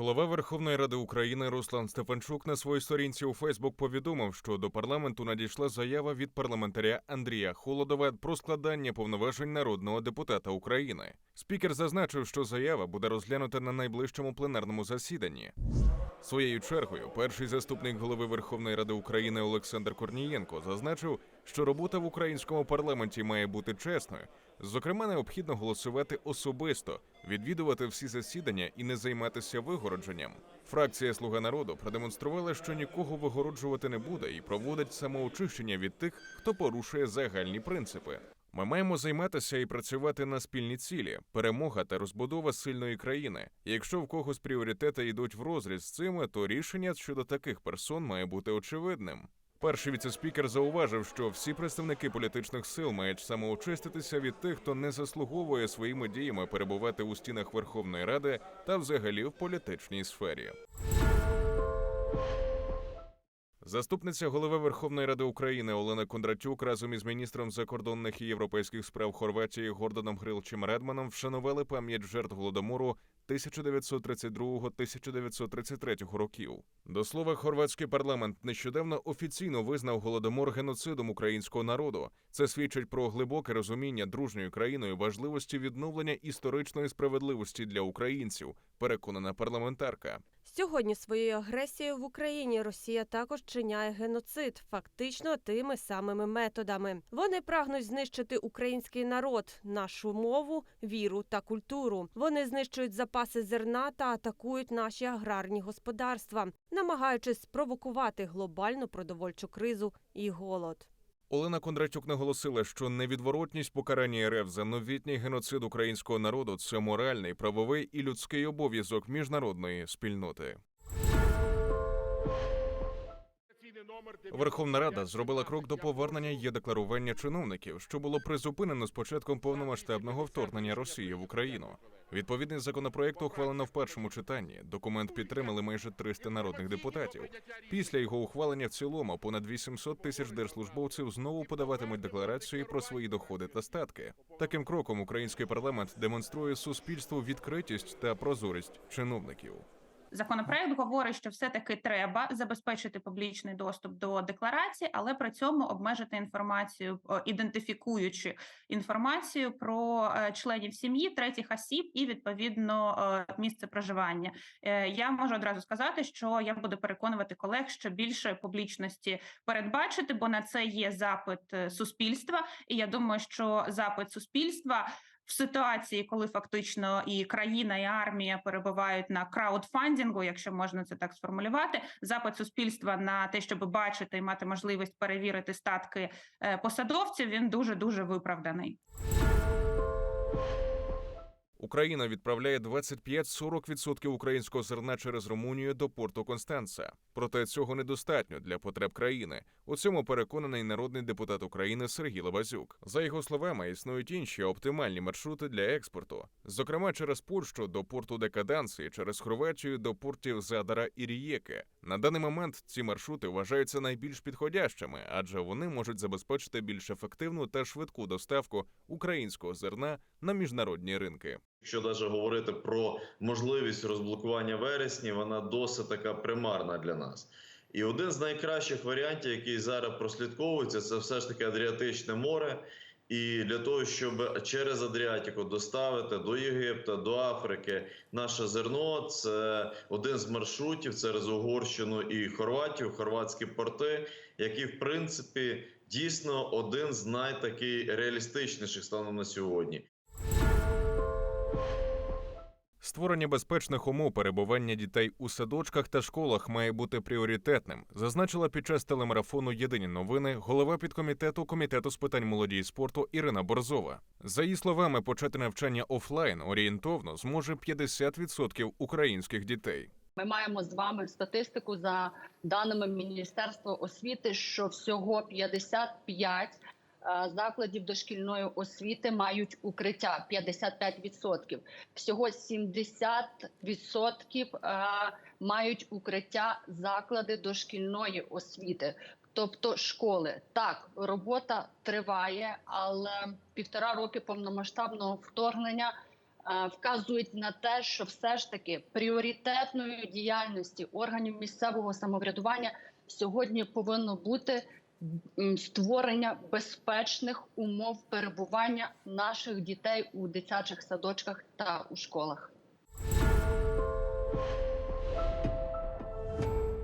Голова Верховної Ради України Руслан Стефанчук на своїй сторінці у Фейсбук повідомив, що до парламенту надійшла заява від парламентаря Андрія Холодова про складання повноважень народного депутата України. Спікер зазначив, що заява буде розглянута на найближчому пленарному засіданні. Своєю чергою, перший заступник голови Верховної Ради України Олександр Корнієнко зазначив, що робота в українському парламенті має бути чесною. Зокрема, необхідно голосувати особисто, відвідувати всі засідання і не займатися вигородженням. Фракція Слуга народу продемонструвала, що нікого вигороджувати не буде і проводить самоочищення від тих, хто порушує загальні принципи. Ми маємо займатися і працювати на спільні цілі, перемога та розбудова сильної країни. Якщо в когось пріоритети йдуть в розріз з цими, то рішення щодо таких персон має бути очевидним. Перший віцеспікер зауважив, що всі представники політичних сил мають самоочиститися від тих, хто не заслуговує своїми діями перебувати у стінах Верховної Ради та взагалі в політичній сфері. Заступниця голови Верховної Ради України Олена Кондратюк разом із міністром закордонних і європейських справ Хорватії Гордоном Грилчем Редманом вшанували пам'ять жертв голодомору 1932-1933 років. До слова, хорватський парламент нещодавно офіційно визнав голодомор геноцидом українського народу. Це свідчить про глибоке розуміння дружньою країною важливості відновлення історичної справедливості для українців. Переконана парламентарка. Сьогодні своєю агресією в Україні Росія також чиняє геноцид, фактично тими самими методами. Вони прагнуть знищити український народ, нашу мову, віру та культуру. Вони знищують запаси зерна та атакують наші аграрні господарства, намагаючись спровокувати глобальну продовольчу кризу і голод. Олена Кондратюк наголосила, що невідворотність покарання РФ за новітній геноцид українського народу це моральний, правовий і людський обов'язок міжнародної спільноти. Верховна Рада зробила крок до повернення є декларування чиновників, що було призупинено з початком повномасштабного вторгнення Росії в Україну. Відповідний законопроект ухвалено в першому читанні. Документ підтримали майже 300 народних депутатів. Після його ухвалення в цілому понад 800 тисяч держслужбовців знову подаватимуть декларації про свої доходи та статки. Таким кроком український парламент демонструє суспільству відкритість та прозорість чиновників. Законопроект говорить, що все-таки треба забезпечити публічний доступ до декларації, але при цьому обмежити інформацію, ідентифікуючи інформацію про е, членів сім'ї, третіх осіб і відповідно місце проживання. Е, Я можу одразу сказати, що я буду переконувати колег, що більше публічності передбачити, бо на це є запит е, суспільства, і я думаю, що запит суспільства в ситуації, коли фактично і країна, і армія перебувають на краудфандингу, якщо можна це так сформулювати, запит суспільства на те, щоб бачити і мати можливість перевірити статки е, посадовців, він дуже дуже виправданий. Україна відправляє 25-40% українського зерна через Румунію до порту Констанца. Проте цього недостатньо для потреб країни. У цьому переконаний народний депутат України Сергій Лабазюк. За його словами, існують інші оптимальні маршрути для експорту, зокрема через Польщу до порту Декаданси, через Хорватію до портів Задара і Рієки. На даний момент ці маршрути вважаються найбільш підходящими, адже вони можуть забезпечити більш ефективну та швидку доставку українського зерна на міжнародні ринки. Якщо навіть говорити про можливість розблокування вересні, вона досить така примарна для нас. І один з найкращих варіантів, який зараз прослідковується, це все ж таки Адріатичне море. І для того, щоб через Адріатику доставити до Єгипта, до Африки наше зерно, це один з маршрутів через Угорщину і Хорватію, хорватські порти, які в принципі дійсно один з найтакий реалістичніших станом на сьогодні. Створення безпечних умов перебування дітей у садочках та школах має бути пріоритетним, зазначила під час телемарафону Єдині новини голова підкомітету комітету з питань молоді і спорту Ірина Борзова. За її словами, почати навчання офлайн орієнтовно зможе 50% українських дітей. Ми маємо з вами статистику за даними Міністерства освіти, що всього 55 е, закладів дошкільної освіти мають укриття 55%. Всього 70% е, мають укриття заклади дошкільної освіти. Тобто школи так робота триває, але півтора роки повномасштабного вторгнення е, вказують на те, що все ж таки пріоритетною діяльності органів місцевого самоврядування сьогодні повинно бути створення безпечних умов перебування наших дітей у дитячих садочках та у школах.